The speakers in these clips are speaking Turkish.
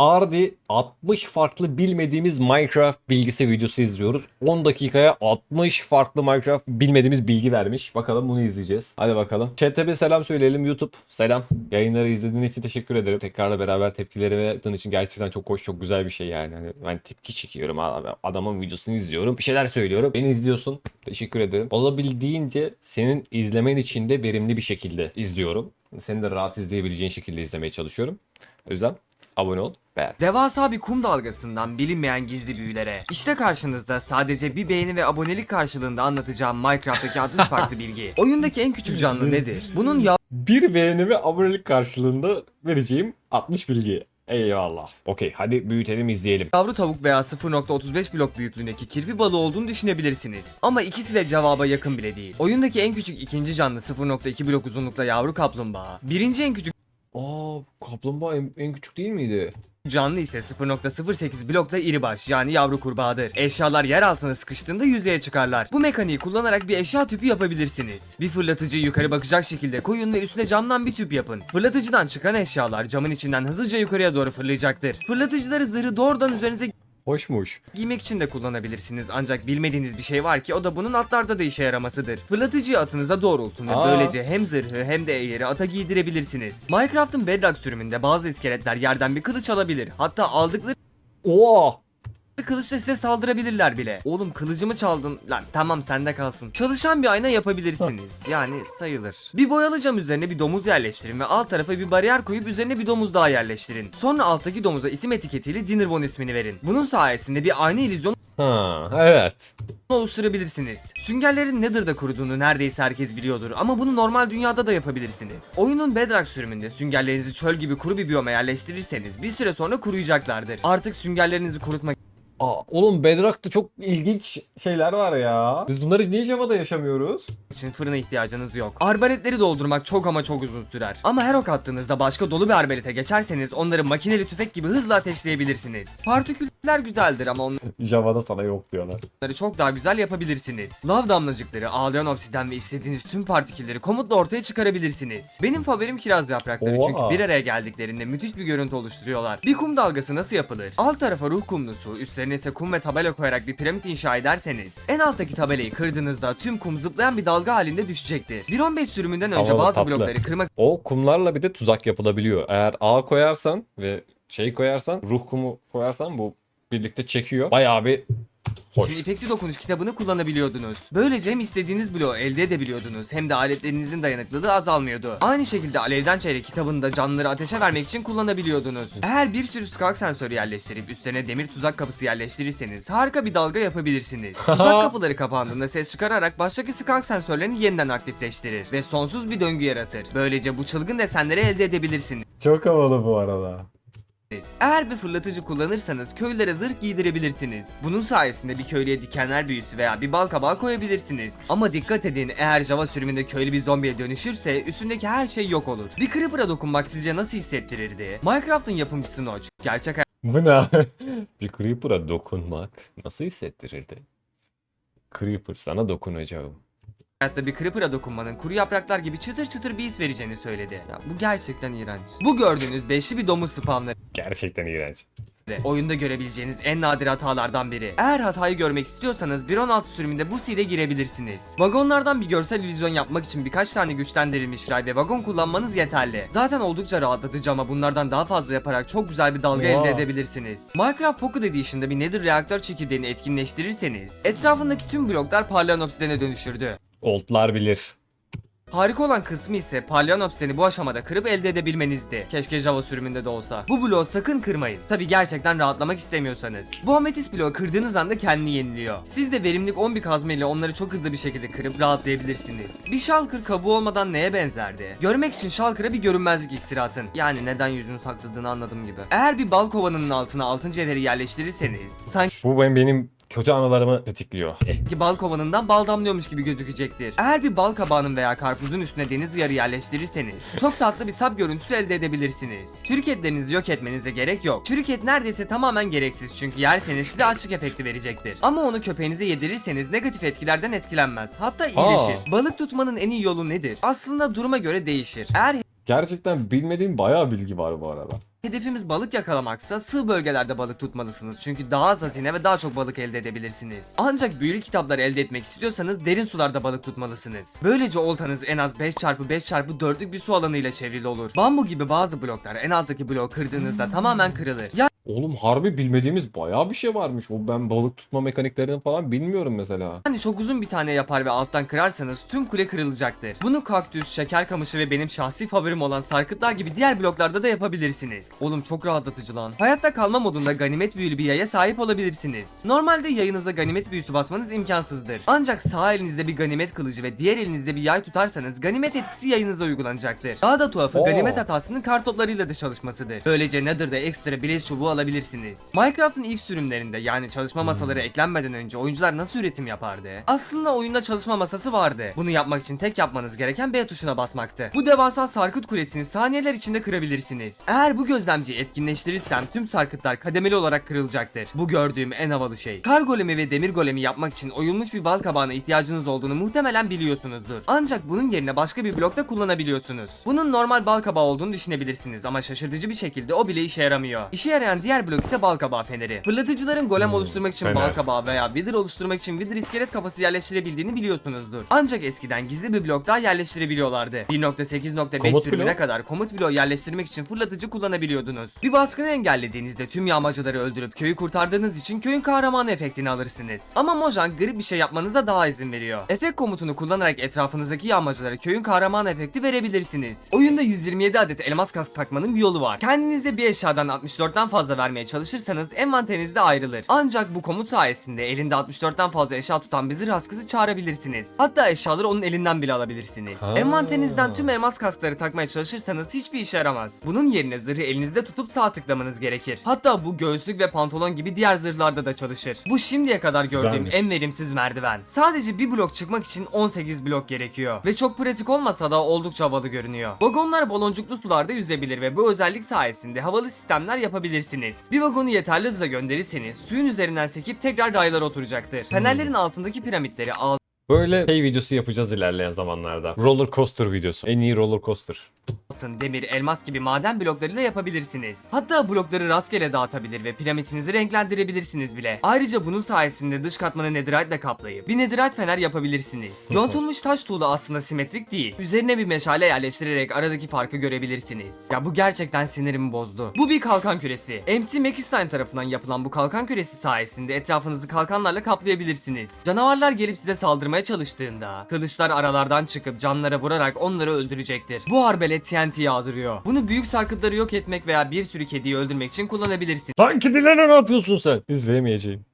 Ardi 60 farklı bilmediğimiz Minecraft bilgisi videosu izliyoruz. 10 dakikaya 60 farklı Minecraft bilmediğimiz bilgi vermiş. Bakalım bunu izleyeceğiz. Hadi bakalım. Chat'e selam söyleyelim YouTube. Selam. Yayınları izlediğin için teşekkür ederim. Tekrarla beraber tepkilerimi yaptığın için gerçekten çok hoş, çok güzel bir şey yani. Hani ben tepki çekiyorum abi. Adamın videosunu izliyorum. Bir şeyler söylüyorum. Beni izliyorsun. Teşekkür ederim. Olabildiğince senin izlemen için de verimli bir şekilde izliyorum. Seni de rahat izleyebileceğin şekilde izlemeye çalışıyorum. O yüzden abone ol, beğen. Devasa bir kum dalgasından bilinmeyen gizli büyülere. İşte karşınızda sadece bir beğeni ve abonelik karşılığında anlatacağım Minecraft'taki 60 farklı bilgi. Oyundaki en küçük canlı nedir? Bunun Bir beğeni ve abonelik karşılığında vereceğim 60 bilgi. Eyvallah. Okey hadi büyütelim izleyelim. yavru tavuk veya 0.35 blok büyüklüğündeki kirpi balığı olduğunu düşünebilirsiniz. Ama ikisi de cevaba yakın bile değil. Oyundaki en küçük ikinci canlı 0.2 blok uzunlukta yavru kaplumbağa. Birinci en küçük Aa kaplumbağa en, en küçük değil miydi? Canlı ise 0.08 blokta iribaş yani yavru kurbağadır. Eşyalar yer altına sıkıştığında yüzeye çıkarlar. Bu mekaniği kullanarak bir eşya tüpü yapabilirsiniz. Bir fırlatıcıyı yukarı bakacak şekilde koyun ve üstüne camdan bir tüp yapın. Fırlatıcıdan çıkan eşyalar camın içinden hızlıca yukarıya doğru fırlayacaktır. Fırlatıcıları zırhı doğrudan üzerinize Hoşmuş. giymek için de kullanabilirsiniz ancak bilmediğiniz bir şey var ki o da bunun atlarda da işe yaramasıdır. Fırlatıcıyı atınıza doğrultun ve Aa. böylece hem zırhı hem de eğeri ata giydirebilirsiniz. Minecraft'ın Bedrock sürümünde bazı iskeletler yerden bir kılıç alabilir. Hatta aldıkları Oo! Kılıçla size saldırabilirler bile. Oğlum kılıcımı çaldın. Lan tamam sende kalsın. Çalışan bir ayna yapabilirsiniz. Yani sayılır. Bir boyalı cam üzerine bir domuz yerleştirin ve alt tarafa bir bariyer koyup üzerine bir domuz daha yerleştirin. Sonra alttaki domuza isim etiketiyle Dinnerbone ismini verin. Bunun sayesinde bir ayna illüzyonu Ha evet. oluşturabilirsiniz. Süngerlerin Nether'da kuruduğunu neredeyse herkes biliyordur ama bunu normal dünyada da yapabilirsiniz. Oyunun Bedrock sürümünde süngerlerinizi çöl gibi kuru bir biyoma yerleştirirseniz bir süre sonra kuruyacaklardır. Artık süngerlerinizi kurutmak Aa, oğlum Bedrock'ta çok ilginç şeyler var ya. Biz bunları niye Java'da yaşamıyoruz? için fırına ihtiyacınız yok. Arbaletleri doldurmak çok ama çok uzun sürer. Ama her ok attığınızda başka dolu bir arbalete geçerseniz onları makineli tüfek gibi hızla ateşleyebilirsiniz. Partiküller güzeldir ama onları Java'da sana yok diyorlar. çok daha güzel yapabilirsiniz. Lav damlacıkları, ağlayan obsiden ve istediğiniz tüm partikülleri komutla ortaya çıkarabilirsiniz. Benim favorim kiraz yaprakları Oha. çünkü bir araya geldiklerinde müthiş bir görüntü oluşturuyorlar. Bir kum dalgası nasıl yapılır? Alt tarafa ruh kumlusu, üstlerine ise kum ve tabela koyarak bir piramit inşa ederseniz en alttaki tabelayı kırdığınızda tüm kum zıplayan bir dalga halinde düşecektir. 1.15 sürümünden önce Havalı, balta tatlı. blokları kırmak O kumlarla bir de tuzak yapılabiliyor. Eğer ağ koyarsan ve şey koyarsan, ruh kumu koyarsan bu birlikte çekiyor. Bayağı bir hoş. için ipeksi dokunuş kitabını kullanabiliyordunuz. Böylece hem istediğiniz bloğu elde edebiliyordunuz hem de aletlerinizin dayanıklılığı azalmıyordu. Aynı şekilde alevden çeyrek kitabını da canlıları ateşe vermek için kullanabiliyordunuz. Eğer bir sürü skak sensörü yerleştirip üstüne demir tuzak kapısı yerleştirirseniz harika bir dalga yapabilirsiniz. tuzak kapıları kapandığında ses çıkararak baştaki skak sensörlerini yeniden aktifleştirir ve sonsuz bir döngü yaratır. Böylece bu çılgın desenleri elde edebilirsiniz. Çok havalı bu arada. Eğer bir fırlatıcı kullanırsanız köylere zırh giydirebilirsiniz. Bunun sayesinde bir köylüye dikenler büyüsü veya bir bal kabağı koyabilirsiniz. Ama dikkat edin eğer Java sürümünde köylü bir zombiye dönüşürse üstündeki her şey yok olur. Bir Creeper'a dokunmak sizce nasıl hissettirirdi? Minecraft'ın yapımcısı Notch. Gerçek Bu ne? bir Creeper'a dokunmak nasıl hissettirirdi? Creeper sana dokunacağım. hayatta bir Creeper'a dokunmanın kuru yapraklar gibi çıtır çıtır bir his vereceğini söyledi. Ya, bu gerçekten iğrenç. Bu gördüğünüz beşli bir domuz spamları. Gerçekten iğrenç. Oyunda görebileceğiniz en nadir hatalardan biri. Eğer hatayı görmek istiyorsanız 1.16 sürümünde bu seed'e girebilirsiniz. Vagonlardan bir görsel illüzyon yapmak için birkaç tane güçlendirilmiş ray ve vagon kullanmanız yeterli. Zaten oldukça rahatlatıcı ama bunlardan daha fazla yaparak çok güzel bir dalga Oha. elde edebilirsiniz. Minecraft Pocket Edition'da bir nether reaktör çekirdeğini etkinleştirirseniz etrafındaki tüm bloklar parlayan obsidene dönüşürdü. Oldlar bilir. Harika olan kısmı ise parlayan obsideni bu aşamada kırıp elde edebilmenizdi. Keşke Java sürümünde de olsa. Bu bloğu sakın kırmayın. Tabi gerçekten rahatlamak istemiyorsanız. Bu ametist bloğu kırdığınız anda kendini yeniliyor. Siz de verimlilik 10 bir kazma ile onları çok hızlı bir şekilde kırıp rahatlayabilirsiniz. Bir shulker kabuğu olmadan neye benzerdi? Görmek için shulker'a bir görünmezlik iksiri atın. Yani neden yüzünü sakladığını anladım gibi. Eğer bir bal kovanının altına altın cevheri yerleştirirseniz sanki Bu benim kötü anılarımı tetikliyor. Eh, ki bal kovanından bal damlıyormuş gibi gözükecektir. Eğer bir bal kabağının veya karpuzun üstüne deniz yarı yerleştirirseniz çok tatlı bir sap görüntüsü elde edebilirsiniz. Çürük etlerinizi yok etmenize gerek yok. Çürük et neredeyse tamamen gereksiz çünkü yerseniz size açlık efekti verecektir. Ama onu köpeğinize yedirirseniz negatif etkilerden etkilenmez. Hatta iyileşir. Balık tutmanın en iyi yolu nedir? Aslında duruma göre değişir. Eğer Gerçekten bilmediğim bayağı bilgi var bu arada. Hedefimiz balık yakalamaksa sığ bölgelerde balık tutmalısınız. Çünkü daha az hazine ve daha çok balık elde edebilirsiniz. Ancak büyülü kitaplar elde etmek istiyorsanız derin sularda balık tutmalısınız. Böylece oltanız en az 5x5x4'lük bir su alanıyla çevrili olur. Bambu gibi bazı bloklar en alttaki bloğu kırdığınızda tamamen kırılır. Yani Oğlum harbi bilmediğimiz bayağı bir şey varmış. O ben balık tutma mekaniklerini falan bilmiyorum mesela. Hani çok uzun bir tane yapar ve alttan kırarsanız tüm kule kırılacaktır. Bunu kaktüs, şeker kamışı ve benim şahsi favorim olan sarkıtlar gibi diğer bloklarda da yapabilirsiniz. Oğlum çok rahatlatıcı lan. Hayatta kalma modunda ganimet büyülü bir yaya sahip olabilirsiniz. Normalde yayınızda ganimet büyüsü basmanız imkansızdır. Ancak sağ elinizde bir ganimet kılıcı ve diğer elinizde bir yay tutarsanız ganimet etkisi yayınıza uygulanacaktır. Daha da tuhafı Oo. ganimet hatasının kar toplarıyla da çalışmasıdır. Böylece Nether'da ekstra Blaze çubuğu alabilirsiniz. Minecraft'ın ilk sürümlerinde yani çalışma masaları eklenmeden önce oyuncular nasıl üretim yapardı? Aslında oyunda çalışma masası vardı. Bunu yapmak için tek yapmanız gereken B tuşuna basmaktı. Bu devasa sarkıt kulesini saniyeler içinde kırabilirsiniz. Eğer bu gözlemciyi etkinleştirirsem tüm sarkıtlar kademeli olarak kırılacaktır. Bu gördüğüm en havalı şey. Kar golemi ve demir golemi yapmak için oyulmuş bir bal kabağına ihtiyacınız olduğunu muhtemelen biliyorsunuzdur. Ancak bunun yerine başka bir blokta kullanabiliyorsunuz. Bunun normal bal kabağı olduğunu düşünebilirsiniz ama şaşırtıcı bir şekilde o bile işe yaramıyor. İşe yarayan diğer blok ise bal kabağı feneri. Fırlatıcıların golem Hmm, oluşturmak için fener. bal kabağı veya wither oluşturmak için wither iskelet kafası yerleştirebildiğini biliyorsunuzdur. Ancak eskiden gizli bir blok daha yerleştirebiliyorlardı. 1.8.5 Komut sürümüne kadar komut bloğu yerleştirmek için fırlatıcı kullanabiliyordunuz. Bir baskını engellediğinizde tüm yağmacıları öldürüp köyü kurtardığınız için köyün kahramanı efektini alırsınız. Ama Mojang garip bir şey yapmanıza daha izin veriyor. Efekt komutunu kullanarak etrafınızdaki yağmacılara köyün kahramanı efekti verebilirsiniz. Oyunda 127 adet elmas kask takmanın bir yolu var. Kendinize bir eşyadan 64'ten fazla vermeye çalışırsanız envanterinizde ayrılır. Ancak bu komut sayesinde elinde 64'ten fazla eşya tutan bir zırh askısı çağırabilirsiniz. Hatta eşyaları onun elinden bile alabilirsiniz. Ha. Envanterinizden tüm elmas kaskları takmaya çalışırsanız hiçbir işe yaramaz. Bunun yerine zırhı elinizde tutup sağ tıklamanız gerekir. Hatta bu göğüslük ve pantolon gibi diğer zırhlarda da çalışır. Bu şimdiye kadar gördüğüm Güzelmiş. en verimsiz merdiven. Sadece bir blok çıkmak için 18 blok gerekiyor. Ve çok pratik olmasa da oldukça havalı görünüyor. Vagonlar baloncuklu sularda yüzebilir ve bu özellik sayesinde havalı sistemler yapabilirsiniz. Bir vagonu yeterli hızla gönderirseniz suyun üzerinden sekip tekrar raylara oturacaktır. Fenerlerin altındaki piramitleri Böyle şey videosu yapacağız ilerleyen zamanlarda. Roller coaster videosu. En iyi roller coaster. Altın, demir, elmas gibi maden bloklarıyla yapabilirsiniz. Hatta blokları rastgele dağıtabilir ve piramitinizi renklendirebilirsiniz bile. Ayrıca bunun sayesinde dış katmanı netherite ile kaplayıp bir netherite fener yapabilirsiniz. Yontulmuş taş tuğla aslında simetrik değil. Üzerine bir meşale yerleştirerek aradaki farkı görebilirsiniz. Ya bu gerçekten sinirimi bozdu. Bu bir kalkan küresi. MC Mekstein tarafından yapılan bu kalkan küresi sayesinde etrafınızı kalkanlarla kaplayabilirsiniz. Canavarlar gelip size saldırmaya çalıştığında kılıçlar aralardan çıkıp canlara vurarak onları öldürecektir. Bu arbelet TNT yağdırıyor. Bunu büyük sarkıtları yok etmek veya bir sürü kediyi öldürmek için kullanabilirsiniz. Lan kedilere ne yapıyorsun sen? İzleyemeyeceğim.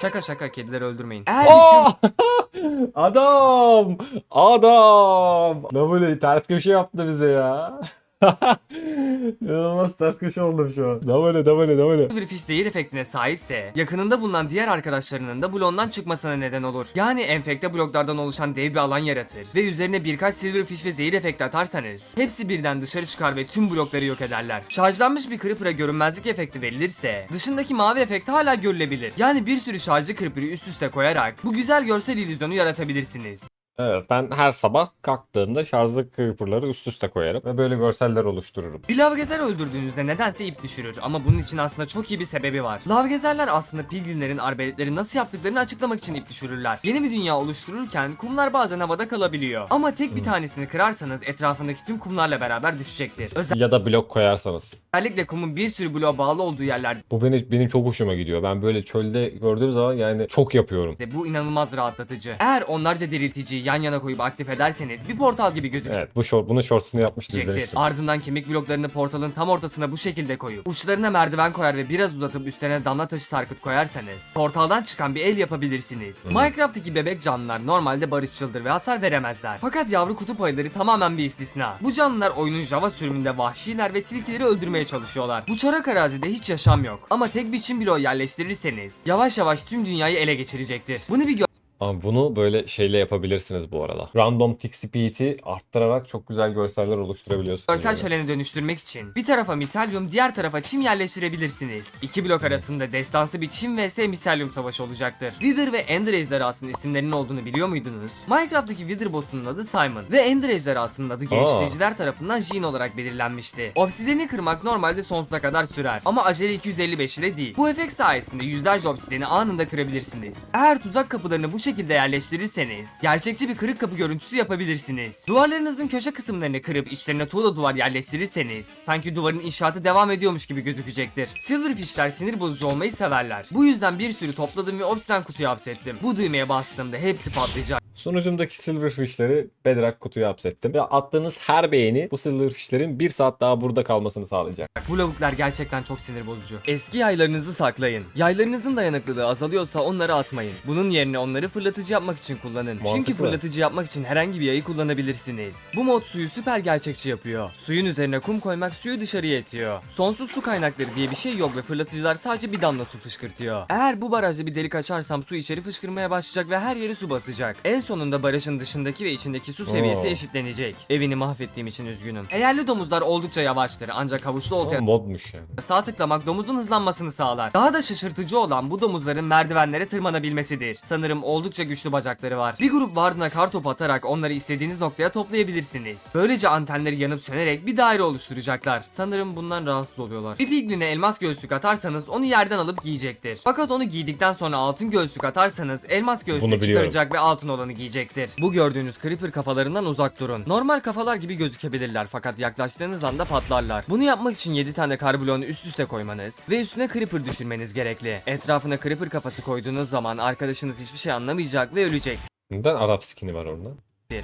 Şaka şaka kedileri öldürmeyin. Eğer bir sürü! Adam! Adam! Ne böyle ters köşe yaptı bize ya. İnanılmaz ters köşe oldum şu an. Ne böyle ne böyle. Silverfish zehir efektine sahipse yakınında bulunan diğer arkadaşlarının da bloğundan çıkmasına neden olur. Yani enfekte bloklardan oluşan dev bir alan yaratır ve üzerine birkaç Silverfish ve zehir efekti atarsanız hepsi birden dışarı çıkar ve tüm blokları yok ederler. Şarjlanmış bir Creeper'a görünmezlik efekti verilirse dışındaki mavi efekt hala görülebilir. Yani bir sürü şarjı Creeper'ı üst üste koyarak bu güzel görsel illüzyonu yaratabilirsiniz. Evet ben her sabah kalktığımda şarjlı creeper'ları üst üste koyarım ve böyle görseller oluştururum. Bir lavgezer öldürdüğünüzde nedense ip düşürür ama bunun için aslında çok iyi bir sebebi var. Lavgezerler aslında pilgrimlerin arbeletleri nasıl yaptıklarını açıklamak için ip düşürürler. Yeni bir dünya oluştururken kumlar bazen havada kalabiliyor. Ama tek bir tanesini kırarsanız etrafındaki tüm kumlarla beraber düşecektir. Ya da blok koyarsanız. Özellikle kumun bir sürü bloğa bağlı olduğu yerlerde Bu beni, benim çok hoşuma gidiyor. Ben böyle çölde gördüğüm zaman yani çok yapıyorum. bu inanılmaz rahatlatıcı. Eğer onlarca dirilticiyi yan yana koyup aktif ederseniz bir portal gibi gözükecektir. Evet bu short, bunun shortsunu yapmıştı izlemiştim. Ardından kemik bloklarını portalın tam ortasına bu şekilde koyup uçlarına merdiven koyar ve biraz uzatıp üstlerine damla taşı sarkıt koyarsanız portaldan çıkan bir el yapabilirsiniz. Minecraft'taki bebek canlılar normalde barışçıldır ve hasar veremezler. Fakat yavru kutup ayıları tamamen bir istisna. Bu canlılar oyunun Java sürümünde vahşiler ve tilkileri öldürmeye çalışıyorlar. Bu çorak arazide hiç yaşam yok. Ama tek bir çim bloğu yerleştirirseniz yavaş yavaş tüm dünyayı ele geçirecektir. Bunu bir Ama bunu böyle şeyle yapabilirsiniz bu arada. Random tick speed'i arttırarak çok güzel görseller oluşturabiliyorsunuz. Görsel yani. şöleni dönüştürmek için bir tarafa miselyum diğer tarafa çim yerleştirebilirsiniz. İki blok arasında destansı bir çim vs miselyum savaşı olacaktır. Wither ve Ender ejderhasının isimlerinin olduğunu biliyor muydunuz? Minecraft'taki Wither boss'unun adı Simon ve Ender ejderhasının adı geliştiriciler tarafından Jin olarak belirlenmişti. Obsidiyeni kırmak normalde sonsuza kadar sürer ama acele 255 ile değil. Bu efekt sayesinde yüzlerce obsidiyeni anında kırabilirsiniz. Eğer tuzak kapılarını bu şekilde yerleştirirseniz gerçekçi bir kırık kapı görüntüsü yapabilirsiniz. Duvarlarınızın köşe kısımlarını kırıp içlerine tuğla duvar yerleştirirseniz sanki duvarın inşaatı devam ediyormuş gibi gözükecektir. Silverfish'ler sinir bozucu olmayı severler. Bu yüzden bir sürü topladım ve obsidian kutuya hapsettim. Bu düğmeye bastığımda hepsi patlayacak. Sunucumdaki silverfishleri Bedrock kutuya hapsettim. Ve attığınız her beğeni bu silverfishlerin bir saat daha burada kalmasını sağlayacak. Bu lavuklar gerçekten çok sinir bozucu. Eski yaylarınızı saklayın. Yaylarınızın dayanıklılığı azalıyorsa onları atmayın. Bunun yerine onları fırlatıcı yapmak için kullanın. Çünkü Mantıklı. fırlatıcı yapmak için herhangi bir yayı kullanabilirsiniz. Bu mod suyu süper gerçekçi yapıyor. Suyun üzerine kum koymak suyu dışarıya itiyor. Sonsuz su kaynakları diye bir şey yok ve fırlatıcılar sadece bir damla su fışkırtıyor. Eğer bu barajda bir delik açarsam su içeri fışkırmaya başlayacak ve her yeri su basacak. En sonunda barajın dışındaki ve içindeki su seviyesi Oo. eşitlenecek. Evini mahvettiğim için üzgünüm. Eğerli domuzlar oldukça yavaştır ancak havuçlu oltaya modmuş yani. Sağ tıklamak domuzun hızlanmasını sağlar. Daha da şaşırtıcı olan bu domuzların merdivenlere tırmanabilmesidir. Sanırım oldukça güçlü bacakları var. Bir grup vardına kartop atarak onları istediğiniz noktaya toplayabilirsiniz. Böylece antenleri yanıp sönerek bir daire oluşturacaklar. Sanırım bundan rahatsız oluyorlar. Bir pigline elmas göğüslük atarsanız onu yerden alıp giyecektir. Fakat onu giydikten sonra altın göğüslük atarsanız elmas Bunu biliyorum. çıkaracak ve altın olanı giyecektir. Bu gördüğünüz creeper kafalarından uzak durun. Normal kafalar gibi gözükebilirler fakat yaklaştığınız anda patlarlar. Bunu yapmak için 7 tane karbulonu üst üste koymanız ve üstüne creeper düşürmeniz gerekli. Etrafına creeper kafası koyduğunuz zaman arkadaşınız hiçbir şey anlamayacak ve ölecek. Neden Arap skin'i var orada?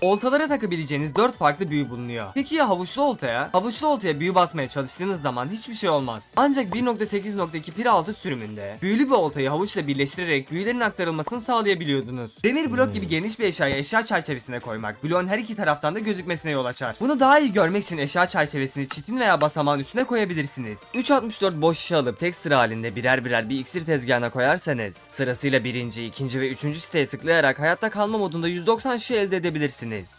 Oltalara takabileceğiniz 4 farklı büyü bulunuyor. Peki ya havuçlu oltaya? Havuçlu oltaya büyü basmaya çalıştığınız zaman hiçbir şey olmaz. Ancak 1.8.2 pir altı sürümünde büyülü bir oltayı havuçla birleştirerek büyülerin aktarılmasını sağlayabiliyordunuz. Demir blok gibi geniş bir eşyayı eşya çerçevesine koymak bloğun her iki taraftan da gözükmesine yol açar. Bunu daha iyi görmek için eşya çerçevesini çitin veya basamağın üstüne koyabilirsiniz. 3.64 boş şişe alıp tek sıra halinde birer birer bir iksir tezgahına koyarsanız sırasıyla birinci, ikinci ve üçüncü siteye tıklayarak hayatta kalma modunda 190 şişe elde edebilirsiniz.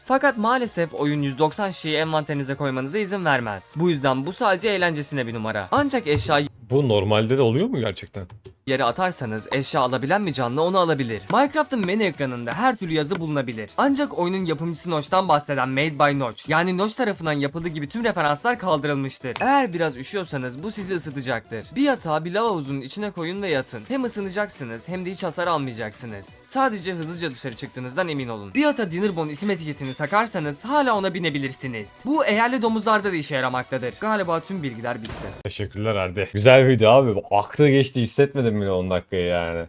Fakat maalesef oyun 190 şişeyi envanterinize koymanıza izin vermez. Bu yüzden bu sadece eğlencesine bir numara. Ancak eşyayı Bu normalde de oluyor mu gerçekten? Yere atarsanız eşya alabilen bir canlı onu alabilir. Minecraft'ın menü ekranında her türlü yazı bulunabilir. Ancak oyunun yapımcısı Notch'tan bahseden Made by Notch yani Notch tarafından yapıldığı gibi tüm referanslar kaldırılmıştır. Eğer biraz üşüyorsanız bu sizi ısıtacaktır. Bir yatağı bir lava havuzunun içine koyun ve yatın. Hem ısınacaksınız hem de hiç hasar almayacaksınız. Sadece hızlıca dışarı çıktığınızdan emin olun. Bir yata Dinnerbone isim etiketini takarsanız hala ona binebilirsiniz. Bu eğerli domuzlarda da işe yaramaktadır. Galiba tüm bilgiler bitti. Teşekkürler Arde. Güzel video abi. Aktı geçti hissetmedim bile 10 dakikayı yani.